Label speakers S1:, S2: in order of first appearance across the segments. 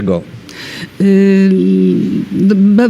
S1: Czego?
S2: Yy, b-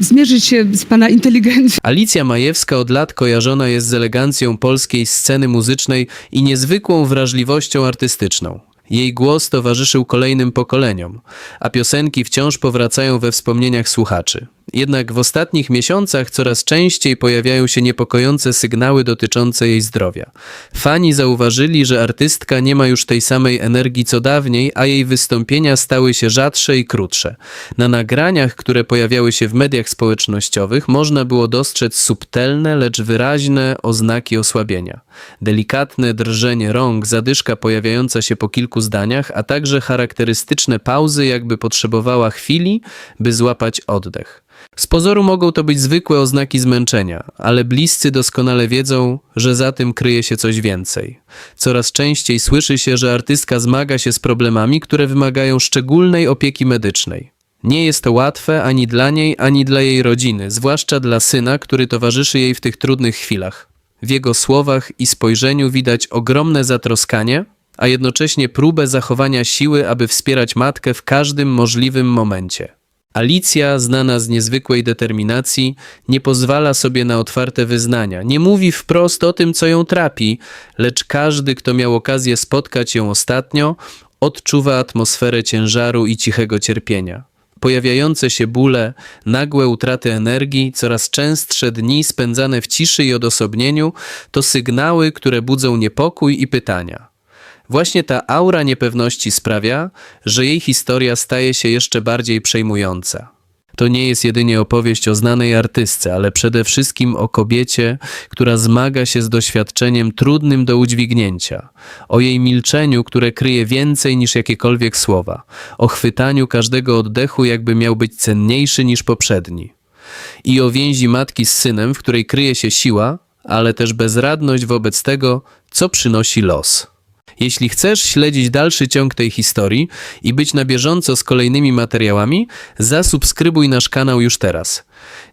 S2: zmierzyć się z pana inteligencją.
S3: Alicja Majewska od lat kojarzona jest z elegancją polskiej sceny muzycznej i niezwykłą wrażliwością artystyczną. Jej głos towarzyszył kolejnym pokoleniom, a piosenki wciąż powracają we wspomnieniach słuchaczy. Jednak w ostatnich miesiącach coraz częściej pojawiają się niepokojące sygnały dotyczące jej zdrowia. Fani zauważyli, że artystka nie ma już tej samej energii co dawniej, a jej wystąpienia stały się rzadsze i krótsze. Na nagraniach, które pojawiały się w mediach społecznościowych, można było dostrzec subtelne, lecz wyraźne oznaki osłabienia. Delikatne drżenie rąk, zadyszka pojawiająca się po kilku zdaniach, a także charakterystyczne pauzy, jakby potrzebowała chwili, by złapać oddech. Z pozoru mogą to być zwykłe oznaki zmęczenia, ale bliscy doskonale wiedzą, że za tym kryje się coś więcej. Coraz częściej słyszy się, że artystka zmaga się z problemami, które wymagają szczególnej opieki medycznej. Nie jest to łatwe ani dla niej, ani dla jej rodziny, zwłaszcza dla syna, który towarzyszy jej w tych trudnych chwilach. W jego słowach i spojrzeniu widać ogromne zatroskanie, a jednocześnie próbę zachowania siły, aby wspierać matkę w każdym możliwym momencie. Alicja, znana z niezwykłej determinacji, nie pozwala sobie na otwarte wyznania. Nie mówi wprost o tym, co ją trapi, lecz każdy, kto miał okazję spotkać ją ostatnio, odczuwa atmosferę ciężaru i cichego cierpienia. Pojawiające się bóle, nagłe utraty energii, coraz częstsze dni spędzane w ciszy i odosobnieniu to sygnały, które budzą niepokój i pytania. Właśnie ta aura niepewności sprawia, że jej historia staje się jeszcze bardziej przejmująca. To nie jest jedynie opowieść o znanej artystce, ale przede wszystkim o kobiecie, która zmaga się z doświadczeniem trudnym do udźwignięcia, o jej milczeniu, które kryje więcej niż jakiekolwiek słowa, o chwytaniu każdego oddechu, jakby miał być cenniejszy niż poprzedni, i o więzi matki z synem, w której kryje się siła, ale też bezradność wobec tego, co przynosi los. Jeśli chcesz śledzić dalszy ciąg tej historii i być na bieżąco z kolejnymi materiałami, zasubskrybuj nasz kanał już teraz.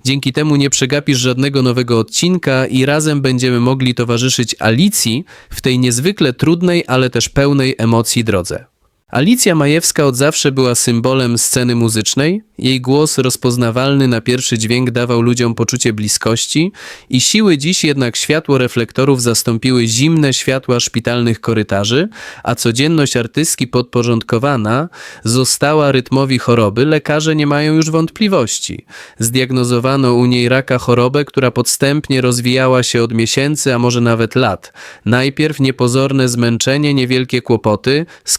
S3: Dzięki temu nie przegapisz żadnego nowego odcinka i razem będziemy mogli towarzyszyć Alicji w tej niezwykle trudnej, ale też pełnej emocji drodze. Alicja Majewska od zawsze była symbolem sceny muzycznej. Jej głos rozpoznawalny na pierwszy dźwięk dawał ludziom poczucie bliskości i siły dziś jednak światło reflektorów zastąpiły zimne światła szpitalnych korytarzy, a codzienność artystki podporządkowana została rytmowi choroby. Lekarze nie mają już wątpliwości. Zdiagnozowano u niej raka chorobę, która podstępnie rozwijała się od miesięcy, a może nawet lat. Najpierw niepozorne zmęczenie, niewielkie kłopoty, z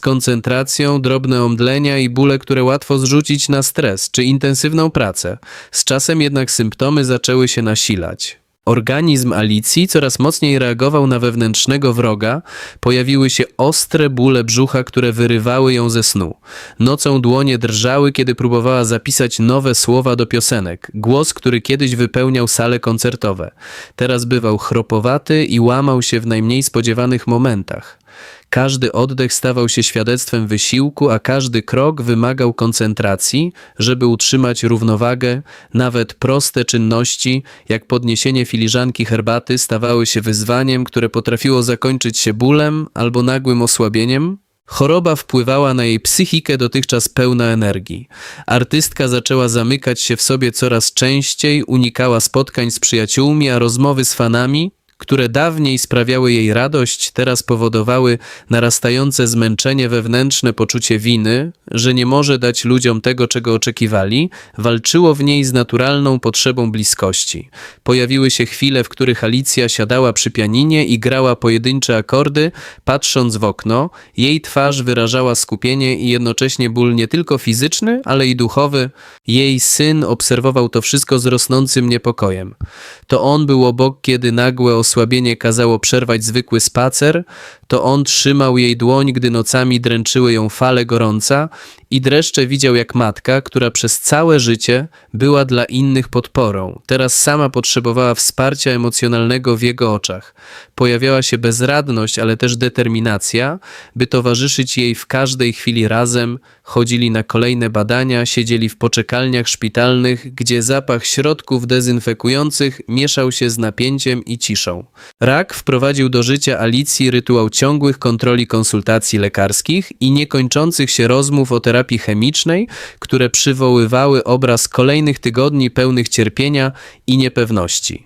S3: drobne omdlenia i bóle, które łatwo zrzucić na stres czy intensywną pracę. Z czasem jednak symptomy zaczęły się nasilać. Organizm Alicji coraz mocniej reagował na wewnętrznego wroga, pojawiły się ostre bóle brzucha, które wyrywały ją ze snu. Nocą dłonie drżały, kiedy próbowała zapisać nowe słowa do piosenek. Głos, który kiedyś wypełniał sale koncertowe. Teraz bywał chropowaty i łamał się w najmniej spodziewanych momentach. Każdy oddech stawał się świadectwem wysiłku, a każdy krok wymagał koncentracji, żeby utrzymać równowagę. Nawet proste czynności, jak podniesienie filiżanki herbaty, stawały się wyzwaniem, które potrafiło zakończyć się bólem albo nagłym osłabieniem. Choroba wpływała na jej psychikę dotychczas pełna energii. Artystka zaczęła zamykać się w sobie coraz częściej, unikała spotkań z przyjaciółmi, a rozmowy z fanami, które dawniej sprawiały jej radość, teraz powodowały narastające zmęczenie wewnętrzne poczucie winy, że nie może dać ludziom tego, czego oczekiwali, walczyło w niej z naturalną potrzebą bliskości. Pojawiły się chwile, w których Alicja siadała przy pianinie i grała pojedyncze akordy, patrząc w okno. Jej twarz wyrażała skupienie i jednocześnie ból nie tylko fizyczny, ale i duchowy. Jej syn obserwował to wszystko z rosnącym niepokojem. To on był obok, kiedy nagłe osłabienie kazało przerwać zwykły spacer, to on trzymał jej dłoń, gdy nocami dręczyły ją fale gorąca i dreszcze widział jak matka, która przez całe życie była dla innych podporą, teraz sama potrzebowała wsparcia emocjonalnego w jego oczach. Pojawiała się bezradność, ale też determinacja, by towarzyszyć jej w każdej chwili razem, chodzili na kolejne badania, siedzieli w poczekalniach szpitalnych, gdzie zapach środków dezynfekujących mieszał się z napięciem i ciszą. Rak wprowadził do życia Alicji rytuał ciągłych kontroli konsultacji lekarskich i niekończących się rozmów o terapii chemicznej, które przywoływały obraz kolejnych tygodni pełnych cierpienia i niepewności.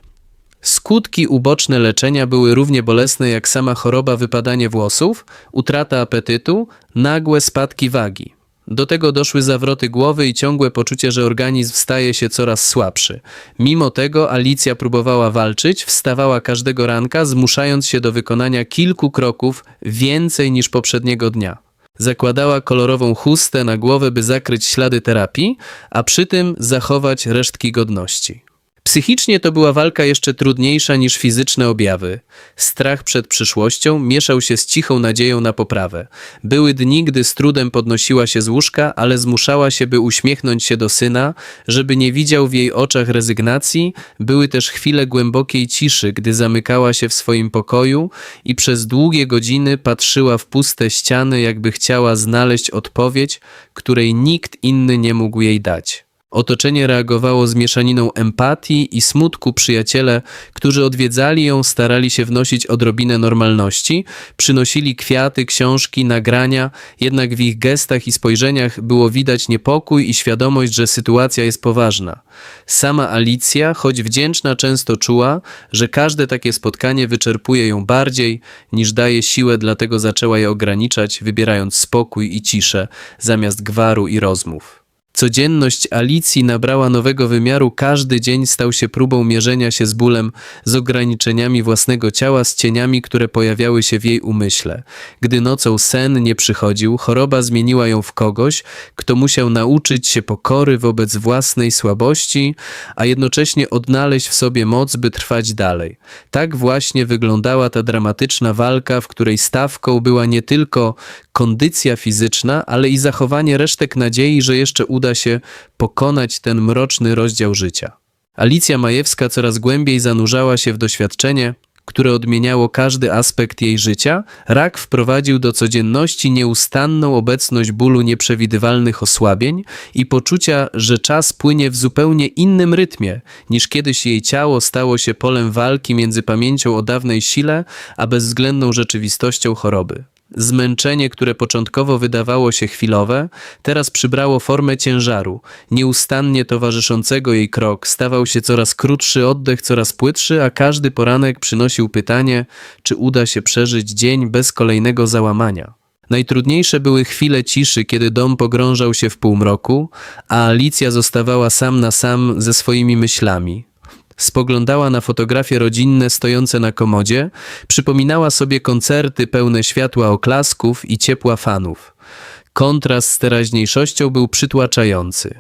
S3: Skutki uboczne leczenia były równie bolesne jak sama choroba wypadanie włosów, utrata apetytu, nagłe spadki wagi. Do tego doszły zawroty głowy i ciągłe poczucie, że organizm staje się coraz słabszy. Mimo tego Alicja próbowała walczyć, wstawała każdego ranka, zmuszając się do wykonania kilku kroków więcej niż poprzedniego dnia. Zakładała kolorową chustę na głowę, by zakryć ślady terapii, a przy tym zachować resztki godności. Psychicznie to była walka jeszcze trudniejsza niż fizyczne objawy. Strach przed przyszłością mieszał się z cichą nadzieją na poprawę. Były dni, gdy z trudem podnosiła się z łóżka, ale zmuszała się, by uśmiechnąć się do syna, żeby nie widział w jej oczach rezygnacji. Były też chwile głębokiej ciszy, gdy zamykała się w swoim pokoju i przez długie godziny patrzyła w puste ściany, jakby chciała znaleźć odpowiedź, której nikt inny nie mógł jej dać. Otoczenie reagowało z mieszaniną empatii i smutku. Przyjaciele, którzy odwiedzali ją, starali się wnosić odrobinę normalności, przynosili kwiaty, książki, nagrania, jednak w ich gestach i spojrzeniach było widać niepokój i świadomość, że sytuacja jest poważna. Sama Alicja, choć wdzięczna, często czuła, że każde takie spotkanie wyczerpuje ją bardziej niż daje siłę, dlatego zaczęła je ograniczać, wybierając spokój i ciszę zamiast gwaru i rozmów. Codzienność Alicji nabrała nowego wymiaru, każdy dzień stał się próbą mierzenia się z bólem, z ograniczeniami własnego ciała, z cieniami, które pojawiały się w jej umyśle. Gdy nocą sen nie przychodził, choroba zmieniła ją w kogoś, kto musiał nauczyć się pokory wobec własnej słabości, a jednocześnie odnaleźć w sobie moc, by trwać dalej. Tak właśnie wyglądała ta dramatyczna walka, w której stawką była nie tylko kondycja fizyczna, ale i zachowanie resztek nadziei, że jeszcze uda się pokonać ten mroczny rozdział życia. Alicja Majewska coraz głębiej zanurzała się w doświadczenie, które odmieniało każdy aspekt jej życia, rak wprowadził do codzienności nieustanną obecność bólu nieprzewidywalnych osłabień i poczucia, że czas płynie w zupełnie innym rytmie, niż kiedyś jej ciało stało się polem walki między pamięcią o dawnej sile, a bezwzględną rzeczywistością choroby. Zmęczenie, które początkowo wydawało się chwilowe, teraz przybrało formę ciężaru, nieustannie towarzyszącego jej krok, stawał się coraz krótszy oddech, coraz płytszy, a każdy poranek przynosił pytanie, czy uda się przeżyć dzień bez kolejnego załamania. Najtrudniejsze były chwile ciszy, kiedy dom pogrążał się w półmroku, a Alicja zostawała sam na sam ze swoimi myślami. Spoglądała na fotografie rodzinne stojące na komodzie, przypominała sobie koncerty pełne światła oklasków i ciepła fanów. Kontrast z teraźniejszością był przytłaczający.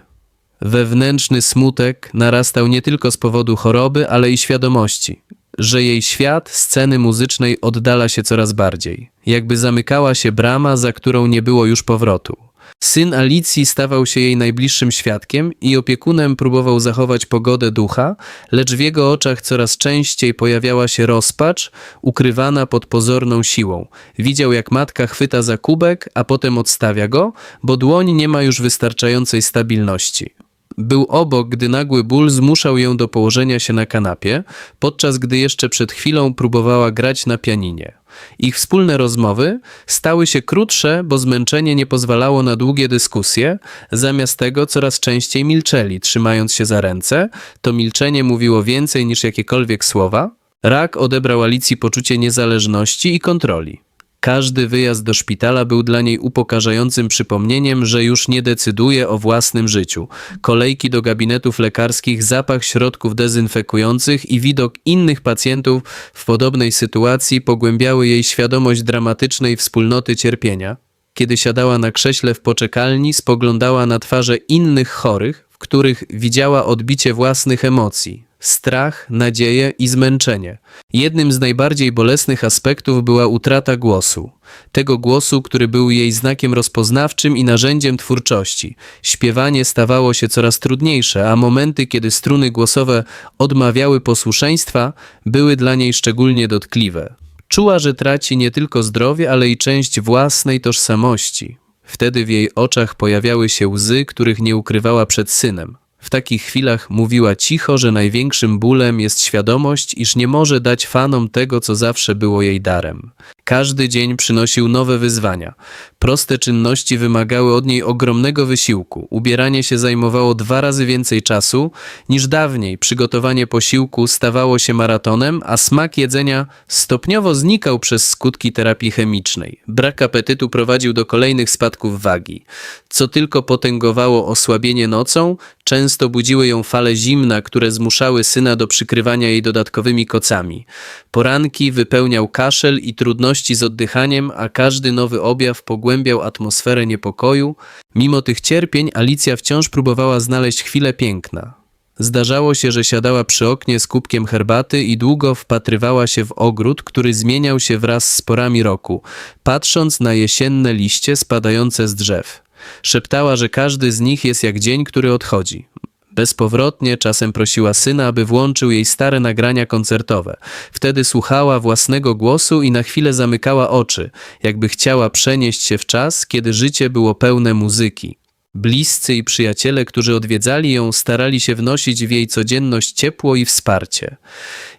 S3: Wewnętrzny smutek narastał nie tylko z powodu choroby, ale i świadomości, że jej świat sceny muzycznej oddala się coraz bardziej, jakby zamykała się brama, za którą nie było już powrotu. Syn Alicji stawał się jej najbliższym świadkiem i opiekunem próbował zachować pogodę ducha, lecz w jego oczach coraz częściej pojawiała się rozpacz, ukrywana pod pozorną siłą. Widział, jak matka chwyta za kubek, a potem odstawia go, bo dłoń nie ma już wystarczającej stabilności. Był obok, gdy nagły ból zmuszał ją do położenia się na kanapie, podczas gdy jeszcze przed chwilą próbowała grać na pianinie. Ich wspólne rozmowy stały się krótsze, bo zmęczenie nie pozwalało na długie dyskusje, zamiast tego coraz częściej milczeli, trzymając się za ręce. To milczenie mówiło więcej niż jakiekolwiek słowa. Rak odebrał Alicji poczucie niezależności i kontroli. Każdy wyjazd do szpitala był dla niej upokarzającym przypomnieniem, że już nie decyduje o własnym życiu. Kolejki do gabinetów lekarskich, zapach środków dezynfekujących i widok innych pacjentów w podobnej sytuacji pogłębiały jej świadomość dramatycznej wspólnoty cierpienia. Kiedy siadała na krześle w poczekalni, spoglądała na twarze innych chorych, których widziała odbicie własnych emocji. strach, nadzieję i zmęczenie. Jednym z najbardziej bolesnych aspektów była utrata głosu. Tego głosu, który był jej znakiem rozpoznawczym i narzędziem twórczości. Śpiewanie stawało się coraz trudniejsze, a momenty, kiedy struny głosowe odmawiały posłuszeństwa, były dla niej szczególnie dotkliwe. Czuła, że traci nie tylko zdrowie, ale i część własnej tożsamości. Wtedy w jej oczach pojawiały się łzy, których nie ukrywała przed synem. W takich chwilach mówiła cicho, że największym bólem jest świadomość, iż nie może dać fanom tego, co zawsze było jej darem. Każdy dzień przynosił nowe wyzwania. Proste czynności wymagały od niej ogromnego wysiłku. Ubieranie się zajmowało dwa razy więcej czasu niż dawniej. Przygotowanie posiłku stawało się maratonem, a smak jedzenia stopniowo znikał przez skutki terapii chemicznej. Brak apetytu prowadził do kolejnych spadków wagi. Co tylko potęgowało osłabienie nocą, często budziły ją fale zimna, które zmuszały syna do przykrywania jej dodatkowymi kocami. Poranki wypełniał kaszel i trudności z oddychaniem, a każdy nowy objaw pogłębiał atmosferę niepokoju. Mimo tych cierpień Alicja wciąż próbowała znaleźć chwilę piękna. Zdarzało się, że siadała przy oknie z kubkiem herbaty i długo wpatrywała się w ogród, który zmieniał się wraz z porami roku, patrząc na jesienne liście spadające z drzew. Szeptała, że każdy z nich jest jak dzień, który odchodzi. Bezpowrotnie czasem prosiła syna, aby włączył jej stare nagrania koncertowe. Wtedy słuchała własnego głosu i na chwilę zamykała oczy, jakby chciała przenieść się w czas, kiedy życie było pełne muzyki. Bliscy i przyjaciele, którzy odwiedzali ją, starali się wnosić w jej codzienność ciepło i wsparcie.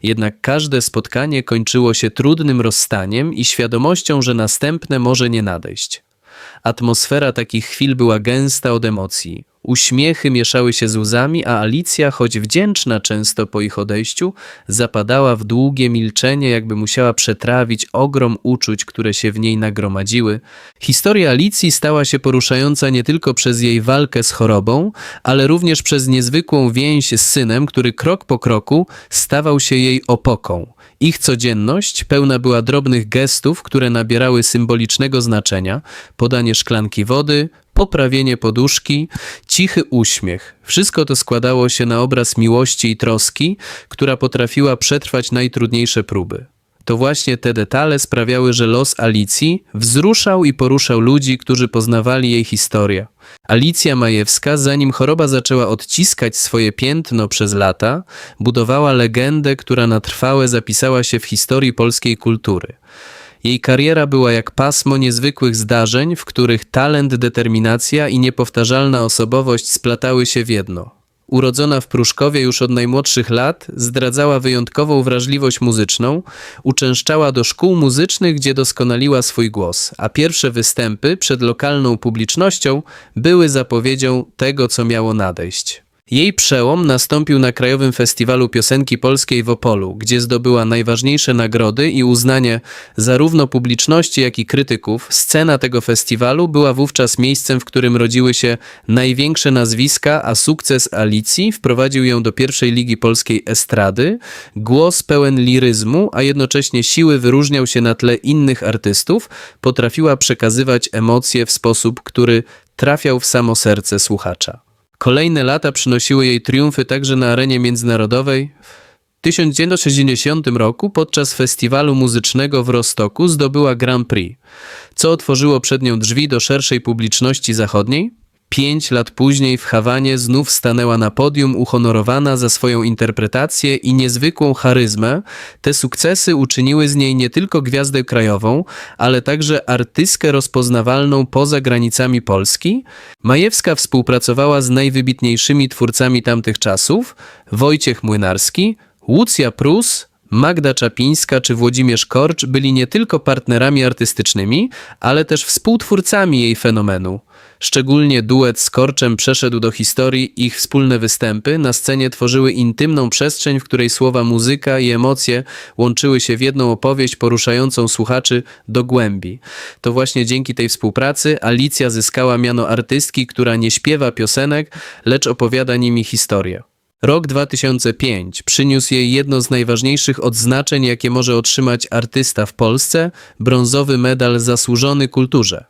S3: Jednak każde spotkanie kończyło się trudnym rozstaniem i świadomością, że następne może nie nadejść. Atmosfera takich chwil była gęsta od emocji. Uśmiechy mieszały się z łzami, a Alicja, choć wdzięczna często po ich odejściu, zapadała w długie milczenie, jakby musiała przetrawić ogrom uczuć, które się w niej nagromadziły. Historia Alicji stała się poruszająca nie tylko przez jej walkę z chorobą, ale również przez niezwykłą więź z synem, który krok po kroku stawał się jej opoką. Ich codzienność pełna była drobnych gestów, które nabierały symbolicznego znaczenia: podanie szklanki wody, poprawienie poduszki, cichy uśmiech. Wszystko to składało się na obraz miłości i troski, która potrafiła przetrwać najtrudniejsze próby. To właśnie te detale sprawiały, że los Alicji wzruszał i poruszał ludzi, którzy poznawali jej historię. Alicja Majewska, zanim choroba zaczęła odciskać swoje piętno przez lata, budowała legendę, która na trwałe zapisała się w historii polskiej kultury. Jej kariera była jak pasmo niezwykłych zdarzeń, w których talent, determinacja i niepowtarzalna osobowość splatały się w jedno. Urodzona w Pruszkowie już od najmłodszych lat, zdradzała wyjątkową wrażliwość muzyczną, uczęszczała do szkół muzycznych, gdzie doskonaliła swój głos, a pierwsze występy przed lokalną publicznością były zapowiedzią tego, co miało nadejść. Jej przełom nastąpił na Krajowym Festiwalu Piosenki Polskiej w Opolu, gdzie zdobyła najważniejsze nagrody i uznanie zarówno publiczności, jak i krytyków. Scena tego festiwalu była wówczas miejscem, w którym rodziły się największe nazwiska, a sukces Alicji wprowadził ją do pierwszej ligi polskiej estrady. Głos pełen liryzmu, a jednocześnie siły wyróżniał się na tle innych artystów, potrafiła przekazywać emocje w sposób, który trafiał w samo serce słuchacza. Kolejne lata przynosiły jej triumfy także na arenie międzynarodowej. W 1960 roku podczas festiwalu muzycznego w Rostoku zdobyła Grand Prix, co otworzyło przed nią drzwi do szerszej publiczności zachodniej. Pięć lat później w Hawanie znów stanęła na podium, uhonorowana za swoją interpretację i niezwykłą charyzmę. Te sukcesy uczyniły z niej nie tylko gwiazdę krajową, ale także artystkę rozpoznawalną poza granicami Polski. Majewska współpracowała z najwybitniejszymi twórcami tamtych czasów: Wojciech Młynarski, Łucja Prus, Magda Czapińska czy Włodzimierz Korcz byli nie tylko partnerami artystycznymi, ale też współtwórcami jej fenomenu. Szczególnie duet z Korczem przeszedł do historii, ich wspólne występy na scenie tworzyły intymną przestrzeń, w której słowa muzyka i emocje łączyły się w jedną opowieść poruszającą słuchaczy do głębi. To właśnie dzięki tej współpracy Alicja zyskała miano artystki, która nie śpiewa piosenek, lecz opowiada nimi historię. Rok 2005 przyniósł jej jedno z najważniejszych odznaczeń, jakie może otrzymać artysta w Polsce brązowy medal zasłużony kulturze.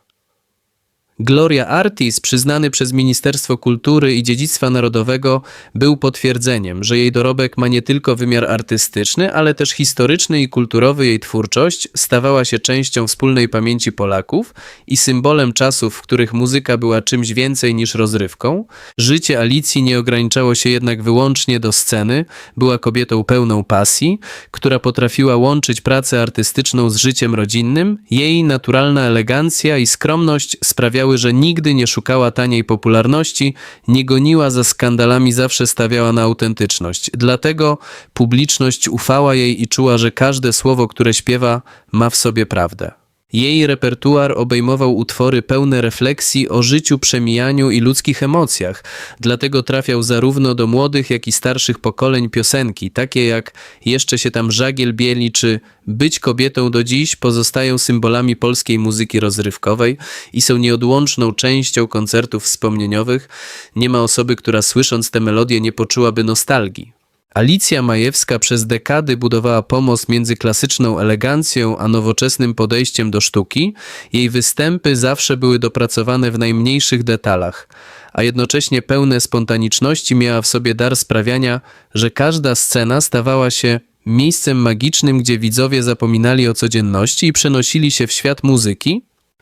S3: Gloria Artis, przyznany przez Ministerstwo Kultury i Dziedzictwa Narodowego, był potwierdzeniem, że jej dorobek ma nie tylko wymiar artystyczny, ale też historyczny i kulturowy. Jej twórczość stawała się częścią wspólnej pamięci Polaków i symbolem czasów, w których muzyka była czymś więcej niż rozrywką. Życie Alicji nie ograniczało się jednak wyłącznie do sceny, była kobietą pełną pasji, która potrafiła łączyć pracę artystyczną z życiem rodzinnym. Jej naturalna elegancja i skromność sprawiały, że nigdy nie szukała taniej popularności, nie goniła za skandalami, zawsze stawiała na autentyczność. Dlatego publiczność ufała jej i czuła, że każde słowo, które śpiewa, ma w sobie prawdę. Jej repertuar obejmował utwory pełne refleksji o życiu, przemijaniu i ludzkich emocjach, dlatego trafiał zarówno do młodych, jak i starszych pokoleń piosenki, takie jak Jeszcze się tam żagiel bieli czy Być kobietą do dziś pozostają symbolami polskiej muzyki rozrywkowej i są nieodłączną częścią koncertów wspomnieniowych. Nie ma osoby, która słysząc tę melodię nie poczułaby nostalgii. Alicja Majewska przez dekady budowała pomost między klasyczną elegancją a nowoczesnym podejściem do sztuki. Jej występy zawsze były dopracowane w najmniejszych detalach, a jednocześnie pełne spontaniczności miała w sobie dar sprawiania, że każda scena stawała się miejscem magicznym, gdzie widzowie zapominali o codzienności i przenosili się w świat muzyki,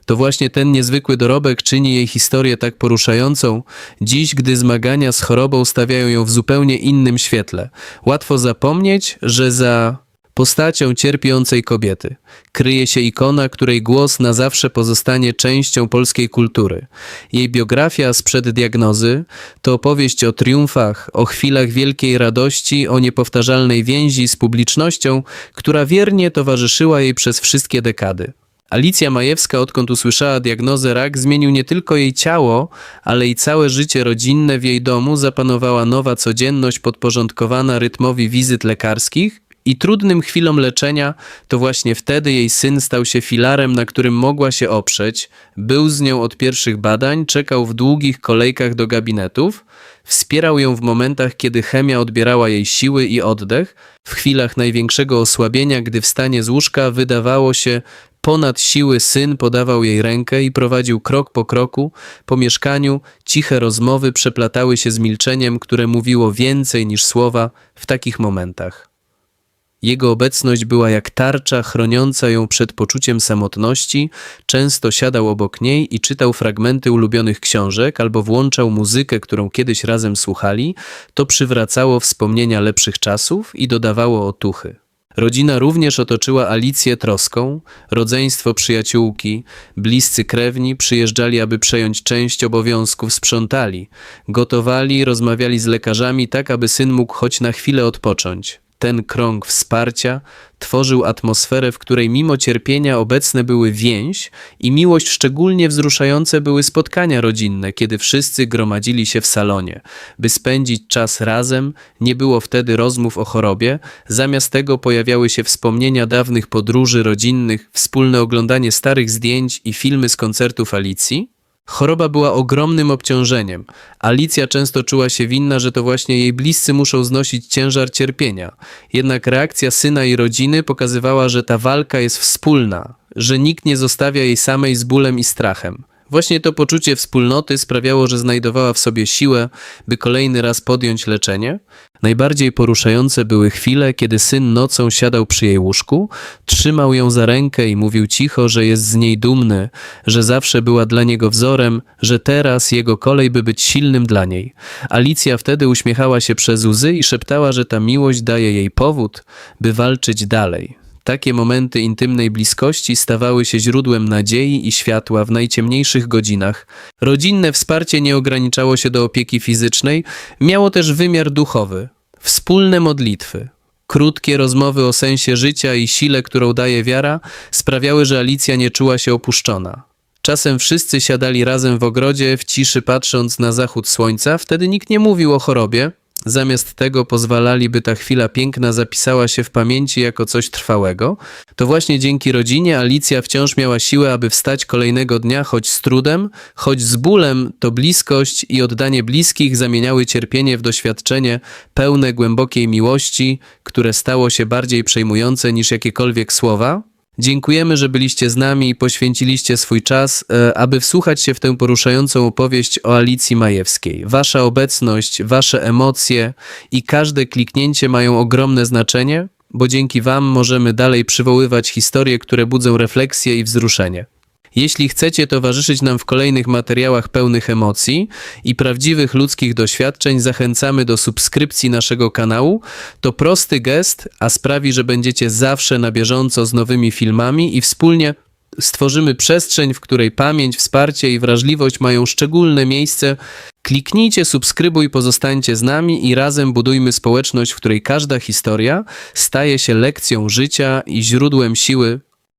S3: to właśnie ten niezwykły dorobek czyni jej historię tak poruszającą, dziś, gdy zmagania z chorobą stawiają ją w zupełnie innym świetle. Łatwo zapomnieć, że za postacią cierpiącej kobiety kryje się ikona, której głos na zawsze pozostanie częścią polskiej kultury. Jej biografia sprzed diagnozy to opowieść o triumfach, o chwilach wielkiej radości, o niepowtarzalnej więzi z publicznością, która wiernie towarzyszyła jej przez wszystkie dekady. Alicja Majewska, odkąd usłyszała diagnozę rak, zmienił nie tylko jej ciało, ale i całe życie rodzinne w jej domu. Zapanowała nowa codzienność podporządkowana rytmowi wizyt lekarskich. I trudnym chwilom leczenia, to właśnie wtedy jej syn stał się filarem, na którym mogła się oprzeć, był z nią od pierwszych badań, czekał w długich kolejkach do gabinetów, wspierał ją w momentach, kiedy chemia odbierała jej siły i oddech, w chwilach największego osłabienia, gdy wstanie z łóżka, wydawało się, Ponad siły syn podawał jej rękę i prowadził krok po kroku. Po mieszkaniu ciche rozmowy przeplatały się z milczeniem, które mówiło więcej niż słowa w takich momentach. Jego obecność była jak tarcza chroniąca ją przed poczuciem samotności. Często siadał obok niej i czytał fragmenty ulubionych książek albo włączał muzykę, którą kiedyś razem słuchali. To przywracało wspomnienia lepszych czasów i dodawało otuchy. Rodzina również otoczyła Alicję troską, rodzeństwo przyjaciółki, bliscy krewni przyjeżdżali, aby przejąć część obowiązków, sprzątali, gotowali, rozmawiali z lekarzami tak, aby syn mógł choć na chwilę odpocząć. Ten krąg wsparcia tworzył atmosferę, w której mimo cierpienia obecne były więź i miłość szczególnie wzruszające były spotkania rodzinne, kiedy wszyscy gromadzili się w salonie. By spędzić czas razem, nie było wtedy rozmów o chorobie, zamiast tego pojawiały się wspomnienia dawnych podróży rodzinnych, wspólne oglądanie starych zdjęć i filmy z koncertów Alicji. Choroba była ogromnym obciążeniem. Alicja często czuła się winna, że to właśnie jej bliscy muszą znosić ciężar cierpienia. Jednak reakcja syna i rodziny pokazywała, że ta walka jest wspólna, że nikt nie zostawia jej samej z bólem i strachem. Właśnie to poczucie wspólnoty sprawiało, że znajdowała w sobie siłę, by kolejny raz podjąć leczenie. Najbardziej poruszające były chwile, kiedy syn nocą siadał przy jej łóżku, trzymał ją za rękę i mówił cicho, że jest z niej dumny, że zawsze była dla niego wzorem, że teraz jego kolej by być silnym dla niej. Alicja wtedy uśmiechała się przez łzy i szeptała, że ta miłość daje jej powód, by walczyć dalej. Takie momenty intymnej bliskości stawały się źródłem nadziei i światła w najciemniejszych godzinach. Rodzinne wsparcie nie ograniczało się do opieki fizycznej, miało też wymiar duchowy. Wspólne modlitwy, krótkie rozmowy o sensie życia i sile, którą daje wiara, sprawiały, że Alicja nie czuła się opuszczona. Czasem wszyscy siadali razem w ogrodzie, w ciszy patrząc na zachód słońca, wtedy nikt nie mówił o chorobie, Zamiast tego pozwalali, by ta chwila piękna zapisała się w pamięci jako coś trwałego, to właśnie dzięki rodzinie Alicja wciąż miała siłę, aby wstać kolejnego dnia, choć z trudem, choć z bólem, to bliskość i oddanie bliskich zamieniały cierpienie w doświadczenie pełne głębokiej miłości, które stało się bardziej przejmujące niż jakiekolwiek słowa. Dziękujemy, że byliście z nami i poświęciliście swój czas, e, aby wsłuchać się w tę poruszającą opowieść o Alicji Majewskiej. Wasza obecność, wasze emocje i każde kliknięcie mają ogromne znaczenie, bo dzięki Wam możemy dalej przywoływać historie, które budzą refleksję i wzruszenie. Jeśli chcecie towarzyszyć nam w kolejnych materiałach pełnych emocji i prawdziwych ludzkich doświadczeń, zachęcamy do subskrypcji naszego kanału. To prosty gest, a sprawi, że będziecie zawsze na bieżąco z nowymi filmami i wspólnie stworzymy przestrzeń, w której pamięć, wsparcie i wrażliwość mają szczególne miejsce. Kliknijcie subskrybuj, pozostańcie z nami i razem budujmy społeczność, w której każda historia staje się lekcją życia i źródłem siły